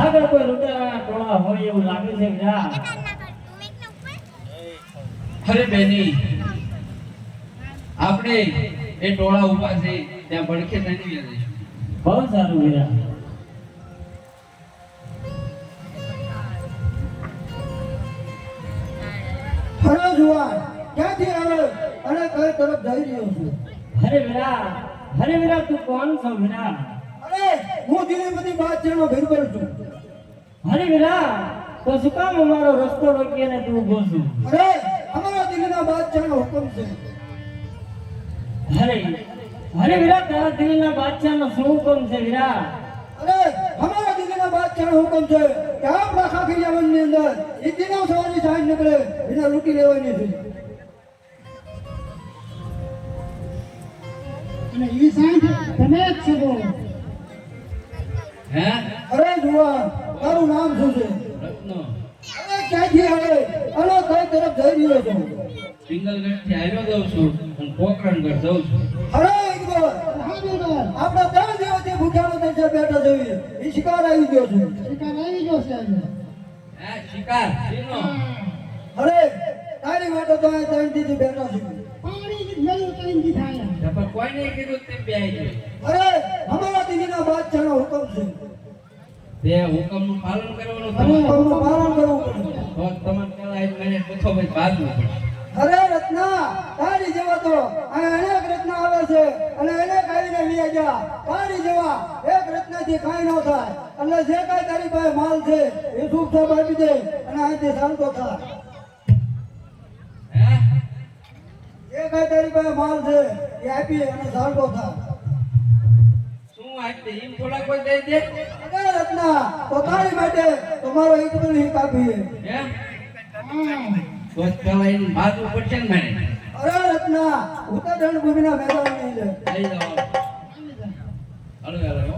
આગળ કોઈ લૂંટારાના ટોળા હોય એવું લાગે છે વીરા અરે બેની આપણે એ ટોળા ઊભા છે ત્યાં તણી જઈશું બહુ સારું વીરા. હરે જુવાન ક્યાંથી આવે? અને કઈ તરફ જઈ રહ્યો છું. અરે વીરા હરે વીરા તું કોણ છો વીરા? હું ધીરે બધી બાદશાહનો ઘર પર છું. અરે વિરા તો શું કામ અમારો રસ્તો રોકીને તું ઊભો છું? અરે અમારા દિલ્હીના બાદશાહનો હુકમ છે. અરે અરે વિરા તારા દિલના બાદશાહનો શું હુકમ છે વિરા અરે અમારા દિલ્હીના બાદશાહનો હુકમ છે કે આપણા ખાખરિયા વનની અંદર એ દિનો સવારની સાંજ નીકળે એને લૂંટી લેવાની છે. અને ઈ સાંજ તમે જ છો. હે? અરે જુવાન તારું નામ શું છે? રત્નો. અરે ક્યાંથી આવે? અને કઈ તરફ જઈ રહ્યો છું. પિંગલગઢથી આવ્યો જાઉં છું અને પોખરણગઢ જાઉં છું. અરે એકબર આપણા ત્રણ દિવસથી ભૂખ્યાનો દેશે બેઠા જોઈએ. એ શિકાર આવી ગયો છે. શિકાર આવી ગયો છે આજે. હે શિકાર અરે તારી માટે તો આ ત્રણ દીધી બેઠા છે. પાણી મેલું દીધા અહીંયા પણ કોઈ નહીં કીધું તે બે અરે અમારા દિલ્હીના બાદશાહનો હુકમ છે તે હુકમનું પાલન કરવાનું હુકમનું પાલન કરવું પડે. તો તમારે પેલા એક મહિને પૂછો ભાઈ બાંધવું પડશે અરે રત્ના તારી જેવા તો અનેક રત્ના આવે છે અને અનેક આવીને લઈ ગયા. તારી જેવા એક રત્નાથી કાંઈ ન થાય. એટલે જે કાંઈ તારી પાસે માલ છે એ શુભ સાહેબ આપી દે અને અહીંથી શાંતો થાય જે કાંઈ તારી પાસે માલ છે? એ આપી અને શાંતો થા શું આપી એમ થોડા કોઈ દઈ દે? અરે રત્ના તો તારી માટે તમારો એક બની કાપી હે હા તો જ પેલા એને ને અરે રત્ના ઉત્તર ભૂમિના મેદાન નહીં લે. લઈ જાઓ. હળવે હળવે હો.